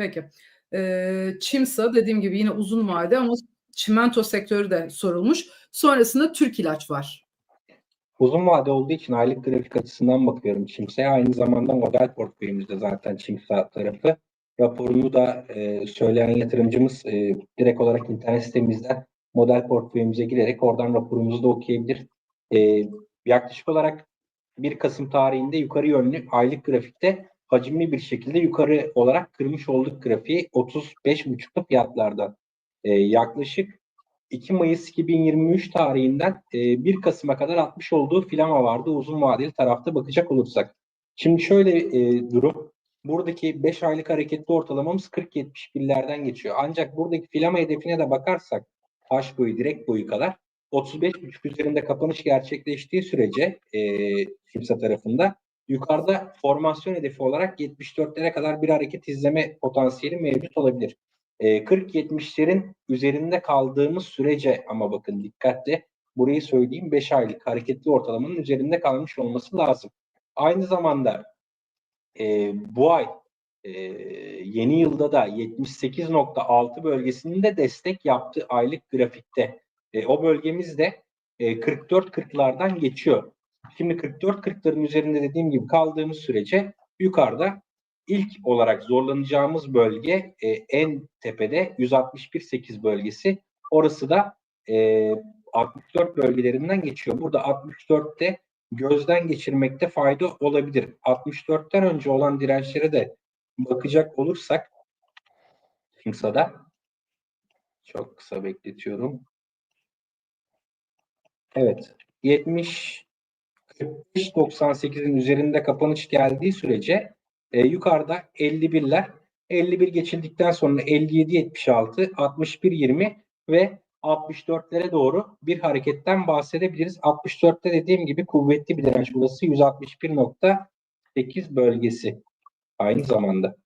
Peki. Eee, Çimsa dediğim gibi yine uzun vade ama çimento sektörü de sorulmuş. Sonrasında Türk İlaç var. Uzun vade olduğu için aylık grafik açısından bakıyorum Çimsa'ya. Aynı zamanda model portföyümüzde zaten Çimsa tarafı. Raporunu da e, söyleyen yatırımcımız e, direkt olarak internet sitemizden model portföyümüze girerek oradan raporumuzu da okuyabilir. E, yaklaşık olarak 1 Kasım tarihinde yukarı yönlü aylık grafikte hacimli bir şekilde yukarı olarak kırmış olduk grafiği 35.5'lu fiyatlardan. E, yaklaşık 2 Mayıs 2023 tarihinden e, 1 Kasım'a kadar atmış olduğu filama vardı uzun vadeli tarafta bakacak olursak. Şimdi şöyle e, durum. Buradaki 5 aylık hareketli ortalamamız 40-71'lerden geçiyor. Ancak buradaki filama hedefine de bakarsak H boyu direkt boyu kadar 35.5 üzerinde kapanış gerçekleştiği sürece e, kimse tarafında yukarıda formasyon hedefi olarak 74'lere kadar bir hareket izleme potansiyeli mevcut olabilir. E, 40-70'lerin üzerinde kaldığımız sürece ama bakın dikkatli burayı söyleyeyim 5 aylık hareketli ortalamanın üzerinde kalmış olması lazım. Aynı zamanda e, bu ay e, yeni yılda da 78.6 bölgesinde destek yaptı aylık grafikte. E, o bölgemiz de e, 44-40'lardan geçiyor. Şimdi 44-40'ların üzerinde dediğim gibi kaldığımız sürece yukarıda ilk olarak zorlanacağımız bölge e, en tepede 161.8 bölgesi. Orası da e, 64 bölgelerinden geçiyor. Burada 64'te gözden geçirmekte fayda olabilir. 64'ten önce olan dirençlere de bakacak olursak Kimsa'da çok kısa bekletiyorum. Evet. 70 45-98'in üzerinde kapanış geldiği sürece e, yukarıda 51'ler 51 geçildikten sonra 57-76, 61-20 ve 64'lere doğru bir hareketten bahsedebiliriz. 64'te dediğim gibi kuvvetli bir direnç burası 161.8 bölgesi aynı zamanda.